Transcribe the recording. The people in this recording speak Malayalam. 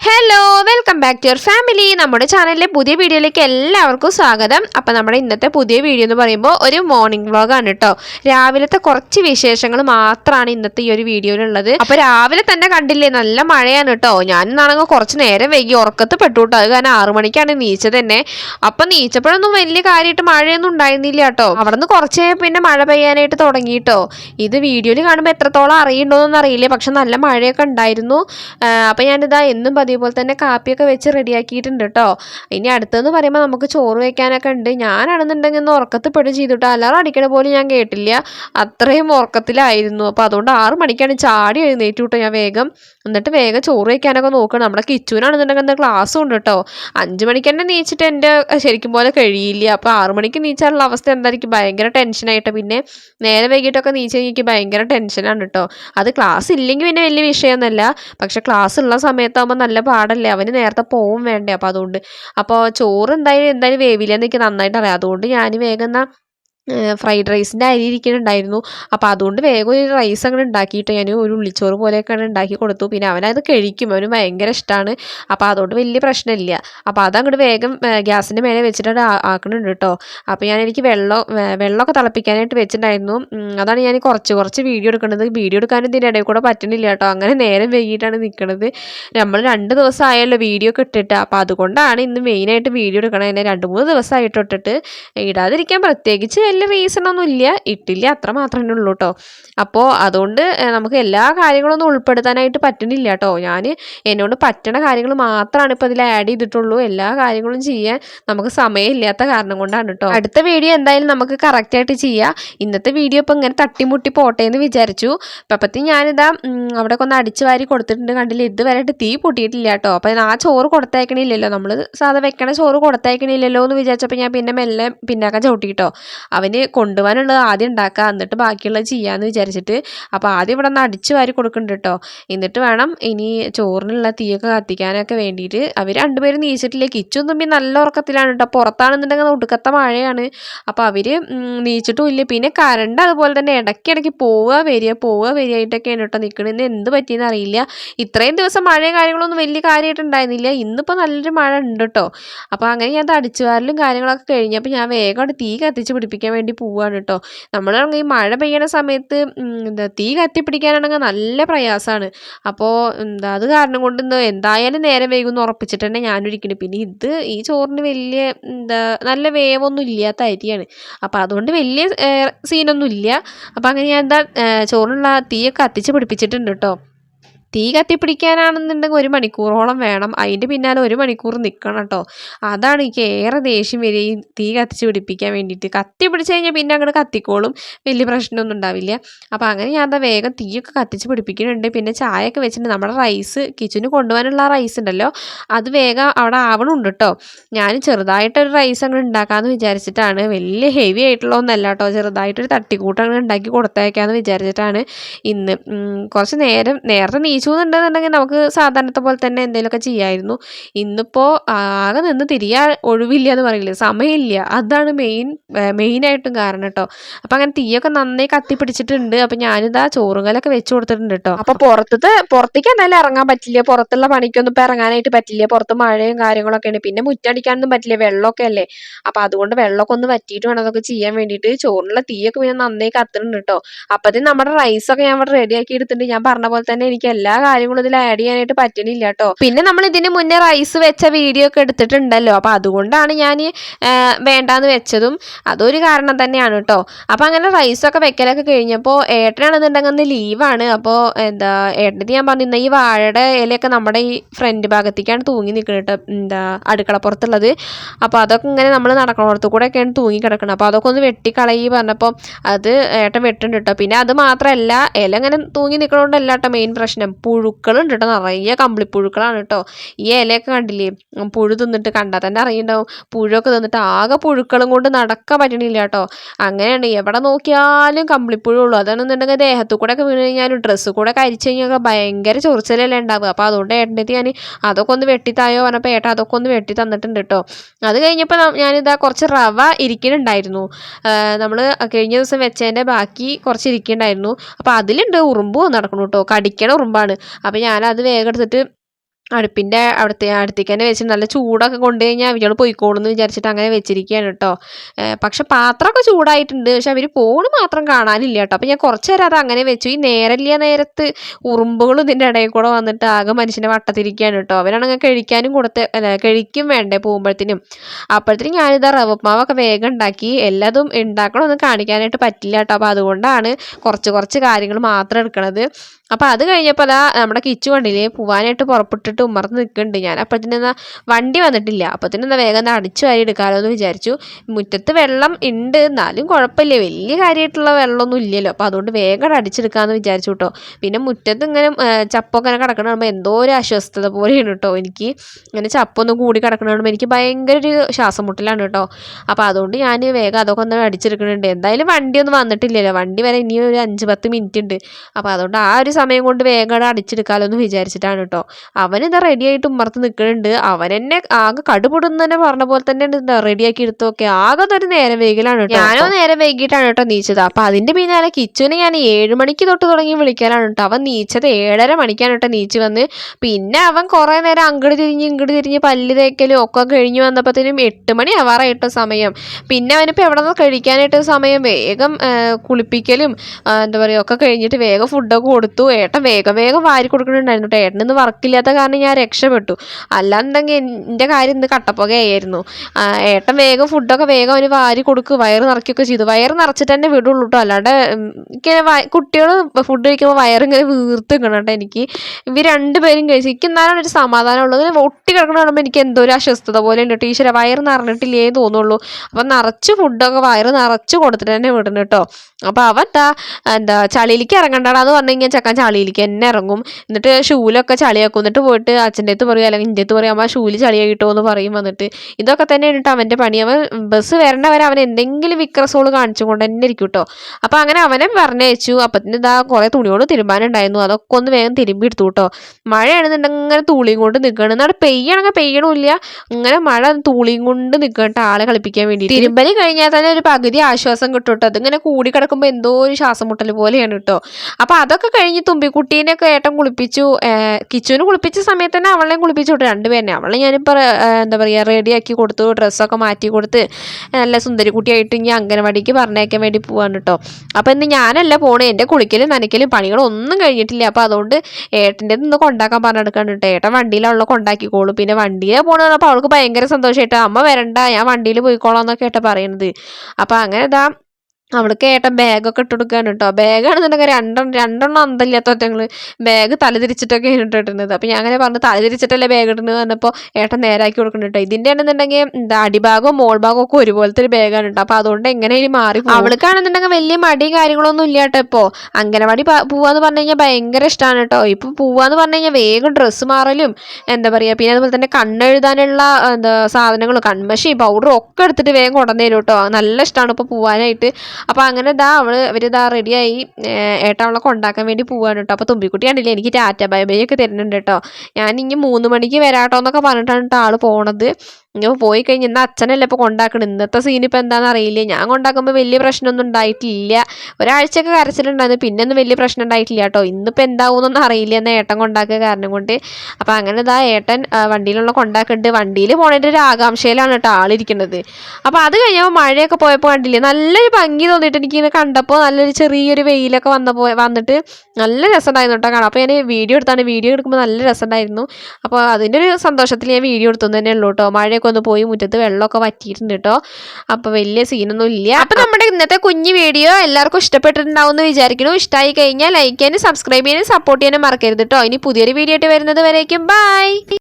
Hello welcome back to your family നമ്മുടെ ചാനലിലെ പുതിയ വീഡിയോയിലേക്ക് എല്ലാവർക്കും സ്വാഗതം. അപ്പോൾ നമ്മുടെ ഇന്നത്തെ പുതിയ വീഡിയോ എന്ന് പറയുമ്പോൾ ഒരു മോർണിംഗ് വ്ളോഗാണ് കേട്ടോ രാവിലത്തെ കുറച്ച് വിശേഷങ്ങൾ മാത്രമാണ് ഇന്നത്തെ ഈ ഒരു വീഡിയോയിലുള്ളത്. അപ്പോൾ രാവിലെ തന്നെ കണ്ടില്ലേ നല്ല മഴയാണ് കേട്ടോ ഞാൻ ഇന്നാണെങ്കിൽ കുറച്ച് നേരം വൈകി ഉറക്കത്ത് പെട്ടു കേട്ടോ അത് കാരണം ആറു മണിക്കാണ് നീച്ചത് തന്നെ അപ്പം നീച്ചപ്പോഴൊന്നും വലിയ കാര്യമായിട്ട് മഴയൊന്നും ഉണ്ടായിരുന്നില്ല കേട്ടോ അവിടെ നിന്ന് കുറച്ച് പിന്നെ മഴ പെയ്യാനായിട്ട് തുടങ്ങി കേട്ടോ ഇത് വീഡിയോയിൽ കാണുമ്പോൾ എത്രത്തോളം അറിയണ്ടോന്നൊന്നും അറിയില്ല. പക്ഷെ നല്ല മഴയൊക്കെ ഉണ്ടായിരുന്നു. അപ്പം ഞാനിതാ എന്നും പതിവ് പോലെ തന്നെ കാപ്പിയൊക്കെ വെച്ച് റെഡിയാക്കിയിട്ടുണ്ട് കേട്ടോ ഇനി അടുത്തെന്ന് പറയുമ്പോൾ നമുക്ക് ചോറ് വയ്ക്കാനൊക്കെ ഉണ്ട്. ഞാനാണെന്നുണ്ടെങ്കിൽ ഒന്ന് ഉറക്കത്തിൽ പെടും ചെയ്തിട്ടോ. അലാറം അടിക്കണ പോലും ഞാൻ കേട്ടില്ല. അത്രയും ഉറക്കത്തിലായിരുന്നു. അപ്പോൾ അതുകൊണ്ട് ആറ് മണിക്കാണ് ചാടി എഴുന്നേറ്റ് കേട്ടോ ഞാൻ വേഗം. എന്നിട്ട് വേഗം ചോറ് വയ്ക്കാനൊക്കെ നോക്കണം. നമ്മുടെ കിച്ചുവിനാണെന്നുണ്ടെങ്കിൽ എന്താ ക്ലാസ്സും ഉണ്ട് കേട്ടോ അഞ്ച് മണിക്ക് തന്നെ നീച്ചിട്ട് എന്റെ ശരിക്കും പോലെ കഴിയില്ല. അപ്പോൾ ആറ് മണിക്ക് നീച്ചാലുള്ള അവസ്ഥ എന്തായിരിക്കും ഭയങ്കര ടെൻഷനായിട്ട് പിന്നെ നേരെ വൈകിട്ടൊക്കെ നീച്ച് എനിക്ക് ഭയങ്കര ടെൻഷനാണ് കേട്ടോ അത് ക്ലാസ് ഇല്ലെങ്കിൽ പിന്നെ വലിയ വിഷയമൊന്നുമല്ല. പക്ഷെ ക്ലാസ് ഉള്ള സമയത്താകുമ്പോൾ നല്ല പാടല്ലേ? അവന് നേരത്തെ പോവും വേണ്ടേ. അപ്പോൾ അതുകൊണ്ട്. അപ്പോൾ ചോറ് എന്തായാലും എന്തായാലും വേവില്ലെന്ന് എനിക്ക് നന്നായിട്ട് അറിയാം. അതുകൊണ്ട് ഞാൻ വേഗം എന്നാൽ ഫ്രൈഡ് റൈസിന്റെ അരി ഇരിക്കുന്നുണ്ടായിരുന്നു അപ്പോൾ അതുകൊണ്ട് വേഗം ഒരു റൈസ് അങ്ങനെ ഉണ്ടാക്കിയിട്ട് ഞാൻ ഒരു ഉള്ളിച്ചോറ് പോലെയൊക്കെയാണ് ഉണ്ടാക്കി കൊടുത്തു. പിന്നെ അവനത് കഴിക്കും. അവന് ഭയങ്കര ഇഷ്ടമാണ് അപ്പോൾ അതുകൊണ്ട് വലിയ പ്രശ്നമില്ല. അപ്പോൾ അതങ്ങോട്ട് വേഗം ഗ്യാസിന്റെ മേലെ വെച്ചിട്ട് ആക്കണുണ്ട് കേട്ടോ അപ്പോൾ ഞാൻ എനിക്ക് വെള്ളം വെള്ളമൊക്കെ തിളപ്പിക്കാനായിട്ട് വെച്ചിട്ടുണ്ടായിരുന്നു. അതാണ് ഞാൻ കുറച്ച് കുറച്ച് വീഡിയോ എടുക്കുന്നത് വീഡിയോ എടുക്കാനും ഇതിന്റെ ഇടയിൽ കൂടെ പറ്റുന്നില്ല കേട്ടോ അങ്ങനെ നേരം വൈകിട്ടാണ് നിൽക്കുന്നത് നമ്മൾ രണ്ട് ദിവസം ആയല്ലോ വീഡിയോ ഒക്കെ ഇട്ടിട്ട്. അപ്പോൾ അതുകൊണ്ടാണ് ഇന്ന് മെയിനായിട്ട് വീഡിയോ എടുക്കണത്. രണ്ട് മൂന്ന് ദിവസമായിട്ട് ഇട്ടിട്ട്. ഇടാതിരിക്കാൻ പ്രത്യേകിച്ച് വലിയ റീസൺ ഒന്നും ഇല്ല. ഇട്ടില്ല അത്ര മാത്രമേ ഉള്ളൂ കേട്ടോ അപ്പോൾ അതുകൊണ്ട് നമുക്ക് എല്ലാ കാര്യങ്ങളൊന്നും ഉൾപ്പെടുത്താനായിട്ട് പറ്റുന്നില്ല കേട്ടോ ഞാൻ എന്നോട് പറ്റണ കാര്യങ്ങൾ മാത്രമാണ് ഇപ്പോൾ ഇതിൽ ആഡ് ചെയ്തിട്ടുള്ളൂ. എല്ലാ കാര്യങ്ങളും ചെയ്യാൻ നമുക്ക് സമയമില്ലാത്ത കാരണം കൊണ്ടാണ് കേട്ടോ അടുത്ത വീഡിയോ എന്തായാലും നമുക്ക് കറക്റ്റായിട്ട് ചെയ്യാം. ഇന്നത്തെ വീഡിയോ ഇപ്പോൾ ഇങ്ങനെ തട്ടിമുട്ടി പോട്ടെ എന്ന് വിചാരിച്ചു. ഇപ്പത്തി ഞാനിതാ അവിടെ ഒന്ന് അടിച്ചു വാരി കൊടുത്തിട്ടുണ്ട് കണ്ടില്ല? ഇതുവരെയായിട്ട് തീ പൊട്ടിയിട്ടില്ല കേട്ടോ അപ്പോൾ ആ ചോറ് കൊടുത്തയക്കണില്ലല്ലോ. നമ്മൾ സാധാ വെക്കണ ചോറ് കൊടുത്തയക്കണില്ലല്ലോ എന്ന് വിചാരിച്ചപ്പോൾ ഞാൻ പിന്നെ മെല്ലെ പിന്നാക്കാൻ ചവിട്ടിട്ടോ അവന് കൊണ്ടുപോകാനുള്ളത് ആദ്യം ഉണ്ടാക്കുക എന്നിട്ട് ബാക്കിയുള്ളത് ചെയ്യാമെന്ന് വിചാരിച്ചിട്ട്. അപ്പോൾ ആദ്യം ഇവിടെ നിന്ന് അടിച്ചു വാരി കൊടുക്കുന്നുണ്ട് കേട്ടോ എന്നിട്ട് വേണം ഇനി ചോറിനുള്ള തീയൊക്കെ കത്തിക്കാനൊക്കെ വേണ്ടിയിട്ട് അവർ രണ്ടുപേരും നീച്ചിട്ടില്ല? കിച്ചും തുമ്പി നല്ല ഉറക്കത്തിലാണ് കേട്ടോ പുറത്താണെന്നുണ്ടെങ്കിൽ ഒടുക്കത്ത മഴയാണ്. അപ്പോൾ അവർ നീച്ചിട്ടും ഇല്ല. പിന്നെ കറണ്ട് അതുപോലെ തന്നെ ഇടയ്ക്കിടയ്ക്ക് പോവുക വരിക പോവുക വരികയായിട്ടൊക്കെയാണ് കേട്ടോ നിൽക്കുന്നത് ഇന്ന് എന്ത് പറ്റിയെന്ന് അറിയില്ല. ഇത്രയും ദിവസം മഴയും കാര്യങ്ങളൊന്നും വലിയ കാര്യമായിട്ട് ഉണ്ടായിരുന്നില്ല. ഇന്നിപ്പോൾ നല്ലൊരു മഴ ഉണ്ട് കേട്ടോ അപ്പോൾ അങ്ങനെ ഞാൻ അടിച്ചുവാരലും കാര്യങ്ങളൊക്കെ കഴിഞ്ഞപ്പോൾ ഞാൻ വേഗം അവിടെ തീ കത്തിച്ച് പിടിപ്പിക്കാൻ പിടിക്കാൻ വേണ്ടി പോവുകയാണ് കേട്ടോ. നമ്മളാണെങ്കിൽ മഴ പെയ്യണ സമയത്ത് എന്താ തീ കത്തിപ്പിടിക്കാനാണെങ്കിൽ നല്ല പ്രയാസമാണ്. അപ്പോൾ എന്താ അത് കാരണം കൊണ്ട് എന്താ എന്തായാലും നേരം വൈകുമെന്ന് ഉറപ്പിച്ചിട്ട് തന്നെ ഞാനൊരിക്കലും പിന്നെ ഇത് ഈ ചോറിന് വലിയ എന്താ നല്ല വേവൊന്നും ഇല്ലാത്ത അരിയാണ്. അപ്പോൾ അതുകൊണ്ട് വലിയ സീനൊന്നും ഇല്ല. അപ്പോൾ അങ്ങനെ ഞാൻ എന്താ ചോറിനുള്ള തീയൊക്കെ കത്തിച്ച് പിടിപ്പിച്ചിട്ടുണ്ട് കേട്ടോ. തീ കത്തിപ്പിടിക്കാനാണെന്നുണ്ടെങ്കിൽ ഒരു മണിക്കൂറോളം വേണം. അതിന്റെ പിന്നാലെ ഒരു മണിക്കൂർ നിൽക്കണം കേട്ടോ അതാണ് എനിക്ക് ഏറെ ദേഷ്യം വരെ ഈ തീ കത്തിച്ച് പിടിപ്പിക്കാൻ വേണ്ടിയിട്ട്. കത്തി പിടിച്ച് കഴിഞ്ഞാൽ പിന്നെ അങ്ങോട്ട് കത്തിക്കോളും. വലിയ പ്രശ്നമൊന്നും ഉണ്ടാവില്ല. അപ്പോൾ അങ്ങനെ ഞാൻ എന്താ വേഗം തീയൊക്കെ കത്തിച്ച് പിടിപ്പിക്കുന്നുണ്ട്. പിന്നെ ചായയൊക്കെ വെച്ചിട്ട് നമ്മുടെ റൈസ് കിച്ചന് കൊണ്ടുപോകാനുള്ള റൈസ് ഉണ്ടല്ലോ അത് വേഗം അവിടെ ആവണമുണ്ട് കേട്ടോ ഞാൻ ചെറുതായിട്ടൊരു റൈസ് അങ്ങനെ ഉണ്ടാക്കാമെന്ന് വിചാരിച്ചിട്ടാണ്. വലിയ ഹെവി ആയിട്ടുള്ള ഒന്നല്ല കേട്ടോ ചെറുതായിട്ടൊരു തട്ടിക്കൂട്ടങ്ങനെ ഉണ്ടാക്കി കൊടുത്തേക്കാമെന്ന് വിചാരിച്ചിട്ടാണ് ഇന്ന്. കുറച്ച് നേരം നേരത്തെ നീ തിരിച്ചു എന്നുണ്ടെന്നുണ്ടെങ്കിൽ നമുക്ക് സാധാരണത്തെ പോലെ തന്നെ എന്തെങ്കിലുമൊക്കെ ചെയ്യായിരുന്നു. ഇന്നിപ്പോൾ ആകെ നിന്ന് തിരിയാൻ ഒഴിവില്ല എന്ന് പറയില്ല? സമയമില്ല. അതാണ് മെയിൻ മെയിനായിട്ടും കാരണം കേട്ടോ. അപ്പം അങ്ങനെ തീയൊക്കെ നന്നായി കത്തിപ്പിടിച്ചിട്ടുണ്ട്. അപ്പം ഞാനിതാ ചോറുകലൊക്കെ വെച്ച് കൊടുത്തിട്ടുണ്ട് കേട്ടോ. അപ്പോൾ പുറത്തത്തെ പുറത്തേക്ക് എന്തായാലും ഇറങ്ങാൻ പറ്റില്ല. പുറത്തുള്ള പണിക്കൊന്നും ഇപ്പം ഇറങ്ങാനായിട്ട് പറ്റില്ല. പുറത്ത് മഴയും കാര്യങ്ങളൊക്കെ ഉണ്ട് പിന്നെ മുറ്റടിക്കാനൊന്നും പറ്റില്ല. വെള്ളമൊക്കെ അല്ലേ? അപ്പം അതുകൊണ്ട് വെള്ളമൊക്കെ ഒന്ന് വറ്റിയിട്ട് വേണം അതൊക്കെ ചെയ്യാൻ വേണ്ടിയിട്ട്. ചോറിനുള്ള തീയൊക്കെ പിന്നെ നന്നായി കത്തുന്നുണ്ട് കേട്ടോ. അപ്പത്തേനും നമ്മുടെ റൈസൊക്കെ ഞാൻ ഇവിടെ റെഡിയാക്കി എടുത്തിട്ടുണ്ട്. ഞാൻ പറഞ്ഞ പോലെ തന്നെ എനിക്ക് എല്ലാ എല്ലാ കാര്യങ്ങളും ഇതിൽ ആഡ് ചെയ്യാനായിട്ട് പറ്റണില്ല കേട്ടോ പിന്നെ നമ്മൾ ഇതിന് മുന്നേ റൈസ് വെച്ച വീഡിയോ ഒക്കെ എടുത്തിട്ടുണ്ടല്ലോ. അപ്പൊ അതുകൊണ്ടാണ് ഞാൻ വേണ്ടാന്ന് വെച്ചതും അതൊരു കാരണം തന്നെയാണ് കേട്ടോ അപ്പൊ അങ്ങനെ റൈസൊക്കെ വെക്കലൊക്കെ കഴിഞ്ഞപ്പോൾ ഏട്ടനാണെന്നുണ്ടെങ്കിൽ അന്ന് ലീവാണ് അപ്പോൾ എന്താ ഏട്ടനത് ഞാൻ പറഞ്ഞു ഈ വാഴയുടെ ഇലയൊക്കെ നമ്മുടെ ഈ ഫ്രണ്ട് ഭാഗത്തേക്കാണ് തൂങ്ങി നിൽക്കുന്നത് കേട്ടോ എന്താ അടുക്കളപ്പുറത്തുള്ളത്. അപ്പോൾ അതൊക്കെ ഇങ്ങനെ നമ്മൾ നടക്കണോടത്ത് കൂടെ ഒക്കെയാണ് തൂങ്ങി കിടക്കുന്നത് അപ്പോൾ അതൊക്കെ ഒന്ന് വെട്ടിക്കളയി പറഞ്ഞപ്പോൾ അത് ഏട്ടൻ വെട്ടുണ്ട് കേട്ടോ പിന്നെ അത് മാത്രമല്ല ഇല ഇങ്ങനെ തൂങ്ങി നിൽക്കണോണ്ടല്ല കേട്ടോ മെയിൻ പ്രശ്നം. പുഴുക്കളുണ്ട് കേട്ടോ നിറയെ കമ്പിളിപ്പുഴുക്കളാണ് കേട്ടോ ഈ ഇലയൊക്കെ കണ്ടില്ലേ? പുഴു തിന്നിട്ട് കണ്ടാൽ തന്നെ അറിയുണ്ടാവും. പുഴുവൊക്കെ തിന്നിട്ട് ആകെ പുഴുക്കളും കൊണ്ട് നടക്കാൻ പറ്റണില്ല കേട്ടോ അങ്ങനെയാണ് എവിടെ നോക്കിയാലും കമ്പിളിപ്പുഴു ഉള്ളൂ അതാണെന്നുണ്ടെങ്കിൽ ദേഹത്തു കൂടെ ഒക്കെ വീണ് കഴിഞ്ഞാലും ഡ്രസ്സ് കൂടെ കരിച്ചു കഴിഞ്ഞാൽ ഭയങ്കര ചൊറിച്ചലല്ലേ ഉണ്ടാവുക. അപ്പോൾ അതുകൊണ്ട് ഏട്ടന്റെ ഞാൻ അതൊക്കെ ഒന്ന് വെട്ടിത്തായോ പറഞ്ഞപ്പോൾ ഏട്ടാ അതൊക്കെ ഒന്ന് വെട്ടി തന്നിട്ടുണ്ട് കേട്ടോ അത് കഴിഞ്ഞപ്പോൾ ഞാനിതാ കുറച്ച് റവ ഇരിക്കുന്നുണ്ടായിരുന്നു നമ്മൾ കഴിഞ്ഞ ദിവസം വെച്ചതിന്റെ ബാക്കി കുറച്ച് ഇരിക്കുന്നുണ്ടായിരുന്നു അപ്പോൾ അതിലുണ്ട് ഉറുമ്പ് നടക്കണം കേട്ടോ കടിക്കണ ഉറുമ്പാണ്. അപ്പോൾ ഞാനത് വേഗം എടുത്തിട്ട് അടുപ്പിന്റെ അവിടുത്തെ അടുത്തേക്ക് തന്നെ വെച്ചിട്ട് നല്ല ചൂടൊക്കെ കൊണ്ടു കഴിഞ്ഞാൽ ഇവൾ പോയിക്കോളും എന്ന് വിചാരിച്ചിട്ട് അങ്ങനെ വെച്ചിരിക്കുകയാണ് കേട്ടോ പക്ഷെ പാത്രമൊക്കെ ചൂടായിട്ടുണ്ട്. പക്ഷെ അവർ പോണ് മാത്രം കാണാനില്ല കേട്ടോ അപ്പോൾ ഞാൻ കുറച്ച് നേരം അത് അങ്ങനെ വെച്ചു. ഈ നേരല്ല നേരത്ത് ഉറുമ്പുകളും ഇതിന്റെ ഇടയിൽ കൂടെ വന്നിട്ട് ആകെ മനുഷ്യനെ വട്ടത്തിരിക്കുകയാണ് കേട്ടോ അവരാണെങ്കിൽ കഴിക്കാനും കൊടുത്ത് അല്ല കഴിക്കും വേണ്ടേ പോകുമ്പോഴത്തേനും. അപ്പോഴത്തേനും ഞാനിത് റവപ്പാവൊക്കെ വേഗം ഉണ്ടാക്കി എല്ലാതും ഉണ്ടാക്കണമെന്ന് കാണിക്കാനായിട്ട് പറ്റില്ല കേട്ടോ അപ്പോൾ അതുകൊണ്ടാണ് കുറച്ച് കുറച്ച് കാര്യങ്ങൾ മാത്രം എടുക്കണത്. അപ്പോൾ അത് കഴിഞ്ഞപ്പോൾ അതാ നമ്മുടെ കിച്ചു കണ്ടില്ലേ പോവാനായിട്ട് പുറപ്പെട്ടിട്ട് ഉമ്മർന്ന് നിൽക്കുന്നുണ്ട് ഞാൻ അപ്പോഴത്തേനും വണ്ടി വന്നിട്ടില്ല. അപ്പോഴത്തേനും എന്നാ വേഗം ഒന്ന് അടിച്ചു വാരി എടുക്കാമല്ലോ എന്ന് വിചാരിച്ചു. മുറ്റത്ത് വെള്ളം ഉണ്ട് എന്നാലും കുഴപ്പമില്ല. വലിയ കാര്യമായിട്ടുള്ള വെള്ളമൊന്നും ഇല്ലല്ലോ. അപ്പോൾ അതുകൊണ്ട് വേഗം അടിച്ചെടുക്കാമെന്ന് വിചാരിച്ചു കേട്ടോ പിന്നെ മുറ്റത്ത് ഇങ്ങനെ ചപ്പൊക്കെ കിടക്കണ കാണുമ്പോൾ എന്തോ ഒരു അസ്വസ്ഥത പോലെയാണ് കേട്ടോ എനിക്ക്. ഇങ്ങനെ ചപ്പൊന്നും കൂടി കിടക്കണ കാണുമ്പോൾ എനിക്ക് ഭയങ്കര ഒരു ശ്വാസം മുട്ടലാണ് കേട്ടോ അപ്പോൾ അതുകൊണ്ട് ഞാൻ വേഗം അതൊക്കെ ഒന്ന് അടിച്ചെടുക്കുന്നുണ്ട് എന്തായാലും വണ്ടിയൊന്നും വന്നിട്ടില്ലല്ലോ. വണ്ടി വരെ ഇനിയും ഒരു അഞ്ച് പത്ത് മിനിറ്റ് ഉണ്ട് അപ്പോൾ അതുകൊണ്ട് ആ ഒരു സമയം കൊണ്ട് വേഗം അടിച്ചെടുക്കാമല്ലോ എന്ന് വിചാരിച്ചിട്ടാണ് കേട്ടോ അവനിത് റെഡി ആയിട്ട് ഉമ്മർത്ത് നിൽക്കുന്നുണ്ട് അവൻ എന്നെ ആകെ കടുപിടുന്ന തന്നെ പറഞ്ഞ പോലെ തന്നെ റെഡിയാക്കി എടുത്തൊക്കെ ആകെ ഒരു നേരം വൈകലാണ് കേട്ടോ ഞാനോ നേരം വൈകിട്ടാണ് കേട്ടോ നീച്ചത്. അപ്പൊ അതിന്റെ പിന്നാലെ കിച്ചുവിനെ ഞാൻ ഏഴ് മണിക്ക് തൊട്ട് തുടങ്ങി വിളിക്കാനാണ് കേട്ടോ അവൻ നീച്ചത് ഏഴര മണിക്കാണ് കേട്ടോ നീച്ച് വന്ന്. പിന്നെ അവൻ കുറെ നേരം അങ്ങോട്ട് തിരിഞ്ഞ് ഇങ്ങോട്ട് തിരിഞ്ഞ് പല്ല് തേക്കലും ഒക്കെ കഴിഞ്ഞു വന്നപ്പോഴത്തേനും എട്ട് മണി ആവാറായിട്ടോ സമയം. പിന്നെ അവനിപ്പോ എവിടെ നിന്ന് കഴിക്കാനായിട്ട് സമയം വേഗം കുളിപ്പിക്കലും എന്താ പറയുക ഒക്കെ കഴിഞ്ഞിട്ട് വേഗം ഫുഡൊക്കെ കൊടുത്തു. ഏട്ടൻ വേഗം വേഗം വാരി കൊടുക്കുന്നുണ്ടായിരുന്നു ഏട്ടനൊന്ന് വർക്കില്ലാത്ത കാരണം ഞാൻ രക്ഷപ്പെട്ടു. അല്ലാന്നുണ്ടെങ്കിൽ എന്റെ കാര്യം ഇന്ന് കട്ടപ്പുകയായിരുന്നു. ഏട്ടൻ വേഗം ഫുഡൊക്കെ വേഗം അവന് വാരി കൊടുക്കുക വയറ് നിറയ്ക്കുകയൊക്കെ ചെയ്തു. വയറ് നിറച്ചിട്ട് തന്നെ വിടുള്ളൂ കേട്ടോ അല്ലാണ്ട് ഇങ്ങനെ കുട്ടികൾ ഫുഡ് കഴിക്കുമ്പോൾ വയറിങ്ങനെ വീർത്ത് നിൽക്കണം കേട്ടോ എനിക്ക്. ഇവർ രണ്ടുപേരും കഴിച്ചു എനിക്ക് എന്നാലാണ് ഒരു സമാധാനം ഉള്ളത് ഇങ്ങനെ ഒട്ടി കിടക്കണ കാണുമ്പോൾ എനിക്ക് എന്തോ ഒരു അസ്വസ്ഥത പോലെ ഉണ്ട് ടീച്ചർ വയറ് നിറഞ്ഞിട്ടില്ലേ തോന്നുള്ളൂ. അപ്പം നിറച്ച് ഫുഡൊക്കെ വയറ് നിറച്ച് കൊടുത്തിട്ട് തന്നെ വിടണം കേട്ടോ അപ്പോൾ അവൻ എന്താ ചളിയിലേക്ക് ഇറങ്ങണ്ടാന്ന് പറഞ്ഞു കഴിഞ്ഞാൽ ചക്കൻ ചളിയിലേക്ക് എന്നെ ഇറങ്ങും. എന്നിട്ട് ഷൂലൊക്കെ ചളിയാക്കും. എന്നിട്ട് പോയിട്ട് അച്ഛന്റെ അടുത്ത് പറയും അല്ലെങ്കിൽ അടുത്ത് പറയും അമ്മ ഷൂൽ ചളിയായിട്ടോ എന്ന് പറയും വന്നിട്ട്. ഇതൊക്കെ തന്നെ കേട്ടോ അവന്റെ പണി. അവൻ ബസ് വരണ വരെ അവൻ എന്തെങ്കിലും വിക്രസോൾ കാണിച്ചു കൊണ്ട് തന്നെ ഇരിക്കും കേട്ടോ. അപ്പോൾ അങ്ങനെ അവനെ പറഞ്ഞയച്ചു. അപ്പത്തിന് ഇതാ കുറേ തുണിയോട് തിരുമ്പാനുണ്ടായിരുന്നു. അതൊക്കെ ഒന്ന് വേഗം തിരുമ്പി എടുത്തു കേട്ടോ. മഴയാണെന്നുണ്ടെങ്കിൽ ഇങ്ങനെ തൂളിയും കൊണ്ട് നിൽക്കണം. എന്നാൽ പെയ്യണമെങ്കിൽ പെയ്യണമില്ല അങ്ങനെ മഴ തൂളിയും കൊണ്ട് നിൽക്കട്ടെ ആളെ കളിപ്പിക്കാൻ വേണ്ടി തിരുമ്പലി കഴിഞ്ഞാൽ തന്നെ ഒരു പകുതി ആശ്വാസം കിട്ടും കേട്ടോ. അതിങ്ങനെ കൂടി കിടക്കുമ്പോൾ എന്തോ ഒരു ശ്വാസം മുട്ടൽ പോലെയാണ് കേട്ടോ. അപ്പോൾ അതൊക്കെ കഴിഞ്ഞ് തുമ്പിക്കുട്ടീനെയൊക്കെ ഏട്ടൻ കുളിപ്പിച്ചു. കിച്ചുവിന് കുളിപ്പിച്ച സമയത്ത് തന്നെ അവളെയും കുളിപ്പിച്ചു വിട്ടു. രണ്ടുപേരെ അവളെ ഞാനിപ്പോൾ എന്താ പറയുക റെഡിയാക്കി കൊടുത്തു. ഡ്രസ്സൊക്കെ മാറ്റി കൊടുത്ത് നല്ല സുന്ദരി കുട്ടിയായിട്ട് ഇനി അംഗനവാടിക്ക് പറഞ്ഞേക്കാൻ വേണ്ടി പോവാണ് കേട്ടോ അപ്പോൾ ഇന്ന് ഞാനല്ല പോണേ. എന്റെ കുളിക്കലും നനയ്ക്കലും പണികളൊന്നും കഴിഞ്ഞിട്ടില്ല. അപ്പോൾ അതുകൊണ്ട് ഏട്ടന്റെ നിന്ന് കൊണ്ടാക്കാൻ പറഞ്ഞെടുക്കാണ് കേട്ടോ ഏട്ടൻ വണ്ടിയിലുള്ള കൊണ്ടാക്കിക്കോളും. പിന്നെ വണ്ടിയിലാണ് പോകണമെന്ന് അപ്പോൾ അവൾക്ക് ഭയങ്കര സന്തോഷമായിട്ട് അമ്മ വരണ്ട ഞാൻ വണ്ടിയിൽ പോയിക്കോളാം എന്നൊക്കെ ഏട്ടൻ പറയുന്നത് അപ്പോൾ അങ്ങനെ ഇതാ അവൾക്ക് ഏട്ടൻ ബാഗൊക്കെ ഇട്ട് കൊടുക്കാൻ കേട്ടോ. ബാഗാണെന്നുണ്ടെങ്കിൽ രണ്ടെണ്ണം രണ്ടെണ്ണം അന്തല്ലാത്ത ഒറ്റങ്ങൾ ബാഗ് തലതിരിച്ചിട്ടൊക്കെ ഇട്ടിട്ടുണ്ടത് അപ്പം ഞാൻ അങ്ങനെ പറഞ്ഞു തലതിരിച്ചിട്ടല്ലേ ബാഗ് ഇടുന്നത് പറഞ്ഞപ്പോൾ ഏട്ടൻ നേരാക്കി കൊടുക്കണം കേട്ടോ. ഇതിന്റെ ആണെന്നുണ്ടെങ്കിൽ എന്താ അടിഭാഗവും മോൾ ഭാഗവും ഒക്കെ ഒരുപോലത്തെ ഒരു ബാഗാണ് കേട്ടോ. അപ്പോൾ അതുകൊണ്ട് എങ്ങനെ ഇനി മാറി അവൾക്കാണെന്നുണ്ടെങ്കിൽ വലിയ മടിയും കാര്യങ്ങളൊന്നും ഇല്ല കേട്ടോ ഇപ്പോൾ അംഗനവാടി പോവാന്ന് പറഞ്ഞു കഴിഞ്ഞാൽ ഭയങ്കര ഇഷ്ടമാണ് കേട്ടോ. ഇപ്പോൾ പോവാന്ന് പറഞ്ഞു കഴിഞ്ഞാൽ വേഗം ഡ്രസ്സ് മാറലും എന്താ പറയുക പിന്നെ അതുപോലെ തന്നെ കണ്ണെഴുതാനുള്ള എന്താ സാധനങ്ങളും കൺമഷി പൗഡറും ഒക്കെ എടുത്തിട്ട് വേഗം കൊണ്ടുവന്നേരും കേട്ടോ. നല്ല ഇഷ്ടമാണ് ഇപ്പോൾ പോവാനായിട്ട്. അപ്പോൾ അങ്ങനെ ഇതാ അവൾ ഇവരിതാ റെഡിയായി ഏട്ടാ അവളെ കൊണ്ടാക്കാൻ വേണ്ടി പോവാണ് കേട്ടോ അപ്പോൾ തുമ്പിക്കുട്ടി കണ്ടില്ലേ എനിക്ക് ടാറ്റ ബൈ ഒക്കെ തരുന്നുണ്ട് കേട്ടോ ഞാൻ ഇനി മൂന്ന് മണിക്ക് വരാട്ടോ എന്നൊക്കെ പറഞ്ഞിട്ടാണ് കേട്ടോ ആൾ പോണത്. ഇങ്ങനെ പോയി കഴിഞ്ഞ് ഇന്ന് അച്ഛനല്ലേ ഇപ്പോൾ കൊണ്ടാക്കണം ഇന്നത്തെ സീൻ ഇപ്പോൾ എന്താണെന്ന് അറിയില്ല. ഞാൻ കൊണ്ടാക്കുമ്പോൾ വലിയ പ്രശ്നമൊന്നും ഉണ്ടായിട്ടില്ല. ഒരാഴ്ചയൊക്കെ കരച്ചിലുണ്ടായിരുന്നു. പിന്നെ ഒന്നും വലിയ പ്രശ്നം ഉണ്ടായിട്ടില്ല കേട്ടോ. ഇന്നിപ്പോൾ എന്താവുമെന്നൊന്നും അറിയില്ല. എന്ന ഏട്ടൻ കൊണ്ടാക്കുക കാരണം കൊണ്ട്. അപ്പോൾ അങ്ങനെ ഇതാ ഏട്ടൻ വണ്ടിയിലുള്ള കൊണ്ടാക്കുന്നുണ്ട്. വണ്ടിയിൽ പോണേന്റെ ഒരു ആകാംക്ഷയിലാണ് കേട്ടോ ആളിരിക്കുന്നത് അപ്പോൾ അത് കഴിഞ്ഞപ്പോൾ മഴയൊക്കെ പോയപ്പോൾ കണ്ടില്ലേ? നല്ലൊരു ഭംഗി തോന്നിയിട്ട് എനിക്കിങ്ങനെ കണ്ടപ്പോൾ നല്ലൊരു ചെറിയൊരു വെയിലൊക്കെ വന്ന പോയി വന്നിട്ട് നല്ല രസമുണ്ടായിരുന്നു കേട്ടോ കാണാം അപ്പോൾ ഞാൻ വീഡിയോ എടുത്താണ്. വീഡിയോ എടുക്കുമ്പോൾ നല്ല രസമുണ്ടായിരുന്നു. അപ്പോൾ അതിന്റെ ഒരു സന്തോഷത്തിൽ ഞാൻ വീഡിയോ എടുത്തു തന്നെ ഉള്ളൂ കേട്ടോ. മഴ ഒക്കെ ഒന്ന് പോയി മുറ്റത്ത് വെള്ളമൊക്കെ വറ്റിയിട്ടുണ്ട് കേട്ടോ അപ്പോൾ വലിയ സീനൊന്നും ഇല്ല. അപ്പോൾ നമ്മുടെ ഇന്നത്തെ കുഞ്ഞു വീഡിയോ എല്ലാവർക്കും ഇഷ്ടപ്പെട്ടിട്ടുണ്ടാവും എന്ന് വിചാരിക്കുന്നു. ഇഷ്ടമായി കഴിഞ്ഞാൽ ലൈക്ക് ചെയ്യാനും സബ്സ്ക്രൈബ് ചെയ്യാനും സപ്പോർട്ട് ചെയ്യാനും മറക്കരുത് കേട്ടോ ഇനി പുതിയൊരു വീഡിയോ ആയിട്ട് വരുന്നത് വരേക്കും. ബൈ